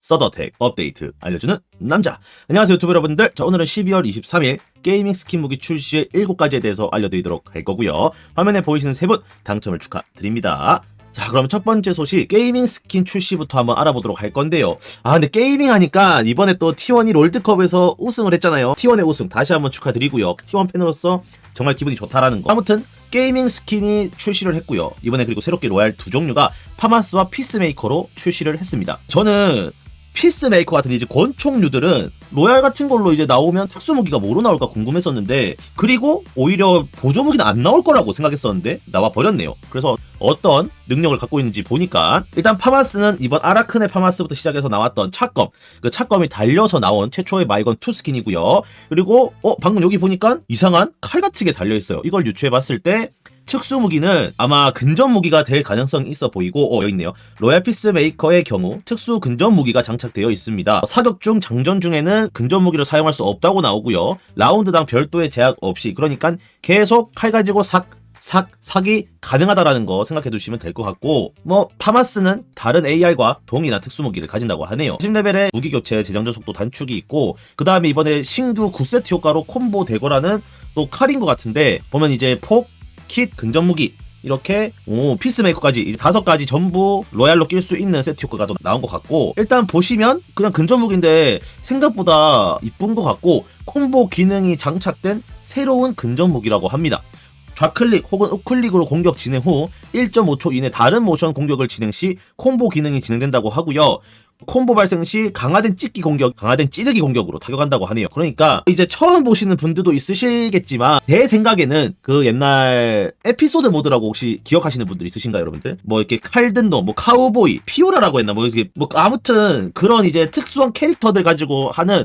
서더텍 업데이트 알려주는 남자. 안녕하세요 유튜브 여러분들. 자 오늘은 12월 23일 게이밍 스킨 무기 출시의 7가지에 대해서 알려드리도록 할 거고요. 화면에 보이시는 세 분 당첨을 축하드립니다. 자 그럼 첫 번째 소식 게이밍 스킨 출시부터 한번 알아보도록 할 건데요. 아 근데 게이밍 하니까 이번에 또 T1이 롤드컵에서 우승을 했잖아요. T1의 우승 다시 한번 축하드리고요. T1 팬으로서 정말 기분이 좋다라는 거. 아무튼 게이밍 스킨이 출시를 했고요. 이번에 그리고 새롭게 로얄 두 종류가 파마스와 피스메이커로 출시를 했습니다. 저는 피스메이커 같은 이제 권총류들은 로얄 같은 걸로 이제 나오면 특수 무기가 뭐로 나올까 궁금했었는데 그리고 오히려 보조 무기는 안 나올 거라고 생각했었는데 나와 버렸네요. 그래서 어떤 능력을 갖고 있는지 보니까 일단 파마스는 이번 아라크네 파마스부터 시작해서 나왔던 차검 그 차검이 달려서 나온 최초의 마이건 투 스킨이고요. 그리고 어 방금 여기 보니까 이상한 칼 같은 게 달려 있어요. 이걸 유추해 봤을 때 특수 무기는 아마 근접 무기가 될 가능성이 있어 보이고 어 여기 있네요. 로얄 피스 메이커의 경우 특수 근접 무기가 장착되어 있습니다. 사격 중 장전 중에는 근접 무기를 사용할 수 없다고 나오고요. 라운드당 별도의 제약 없이 그러니까 계속 칼 가지고 삭 삭, 삭이 가능하다라는 거 생각해 두시면 될 것 같고, 뭐, 파마스는 다른 AR과 동이나 특수무기를 가진다고 하네요. 10레벨의 무기 교체 재장전 속도 단축이 있고, 그 다음에 이번에 신두 9세트 효과로 콤보 대거라는 또 칼인 것 같은데, 보면 이제 폭, 킷, 근접 무기, 이렇게 오 피스메이커까지 다섯 가지 전부 로얄로 낄 수 있는 세트 효과가 또 나온 것 같고 일단 보시면 그냥 근접 무기인데 생각보다 이쁜 것 같고 콤보 기능이 장착된 새로운 근접 무기라고 합니다. 좌클릭 혹은 우클릭으로 공격 진행 후 1.5초 이내 다른 모션 공격을 진행 시 콤보 기능이 진행된다고 하고요. 콤보 발생 시 강화된 찍기 공격, 강화된 찌르기 공격으로 타격한다고 하네요. 그러니까 이제 처음 보시는 분들도 있으시겠지만 제 생각에는 그 옛날 에피소드 모드라고 혹시 기억하시는 분들 있으신가요, 여러분들? 뭐 이렇게 칼든 놈, 뭐 카우보이, 피오라라고 했나 뭐 이렇게 뭐 아무튼 그런 이제 특수한 캐릭터들 가지고 하는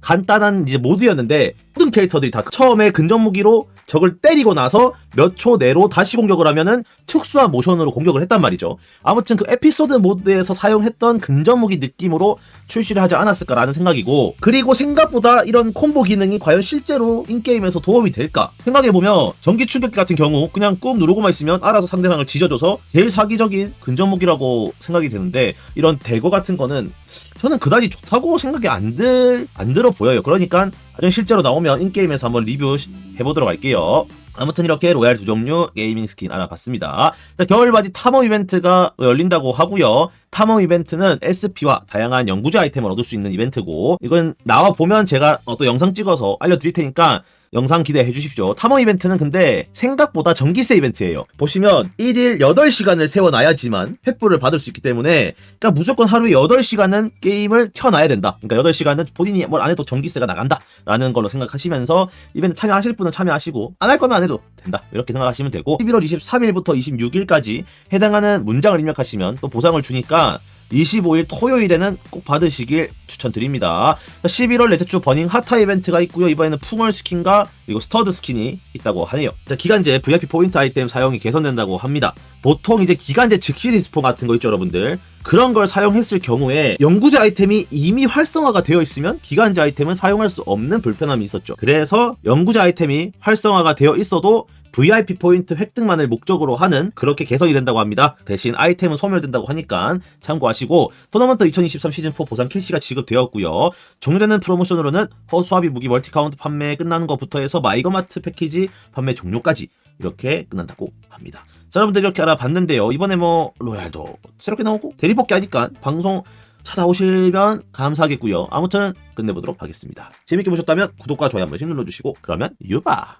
간단한 이제 모드였는데 모든 캐릭터들이 다 처음에 근접 무기로 적을 때리고 나서 몇 초 내로 다시 공격을 하면은 특수한 모션으로 공격을 했단 말이죠. 아무튼 그 에피소드 모드에서 사용했던 근접 무기 느낌으로 출시를 하지 않았을까라는 생각이고 그리고 생각보다 이런 콤보 기능이 과연 실제로 인게임에서 도움이 될까 생각해보면 전기 충격기 같은 경우 그냥 꾹 누르고만 있으면 알아서 상대방을 지져줘서 제일 사기적인 근접 무기라고 생각이 되는데 이런 대거 같은 거는 저는 그다지 좋다고 생각이 안 들, 안 들어 보여요. 그러니까 실제로 나오면 인게임에서 한번 리뷰 시- 해보도록 할게요. 아무튼 이렇게 로얄 두 종류 게이밍 스킨 알아봤습니다. 자, 겨울바지 탐험 이벤트가 열린다고 하고요. 탐험 이벤트는 SP와 다양한 연구제 아이템을 얻을 수 있는 이벤트고 이건 나와 보면 제가 어, 또 영상 찍어서 알려드릴 테니까 영상 기대해 주십시오. 탐험 이벤트는 근데 생각보다 전기세 이벤트예요. 보시면 1일 8시간을 세워놔야지만 횃불을 받을 수 있기 때문에 그러니까 무조건 하루에 8시간은 게임을 켜놔야 된다. 그러니까 8시간은 본인이 뭘 안 해도 전기세가 나간다. 라는 걸로 생각하시면서 이벤트 참여하실 분은 참여하시고 안 할 거면 안 해도 된다. 이렇게 생각하시면 되고 11월 23일부터 26일까지 해당하는 문장을 입력하시면 또 보상을 주니까 25일 토요일에는 꼭 받으시길 추천드립니다. 11월 넷째 주 버닝 핫타 이벤트가 있고요. 이번에는 풍월 스킨과 그리고 스터드 스킨이 있다고 하네요. 자, 기간제 VIP 포인트 아이템 사용이 개선된다고 합니다. 보통 이제 기간제 즉시 리스폰 같은 거 있죠, 여러분들. 그런 걸 사용했을 경우에 연구제 아이템이 이미 활성화가 되어 있으면 기간제 아이템은 사용할 수 없는 불편함이 있었죠. 그래서 연구제 아이템이 활성화가 되어 있어도 VIP 포인트 획득만을 목적으로 하는 그렇게 개선이 된다고 합니다. 대신 아이템은 소멸된다고 하니까 참고하시고 토너먼트 2023 시즌4 보상 캐시가 지급되었고요. 종료되는 프로모션으로는 허수아비 무기 멀티카운트 판매 끝나는 것부터 해서 마이거마트 패키지 판매 종료까지 이렇게 끝난다고 합니다. 자, 여러분들 이렇게 알아봤는데요. 이번에 뭐 로얄도 새롭게 나오고 대리뽑기 하니까 방송 찾아오시면 감사하겠고요. 아무튼 끝내보도록 하겠습니다. 재밌게 보셨다면 구독과 좋아요 한 번씩 눌러주시고 그러면 유바!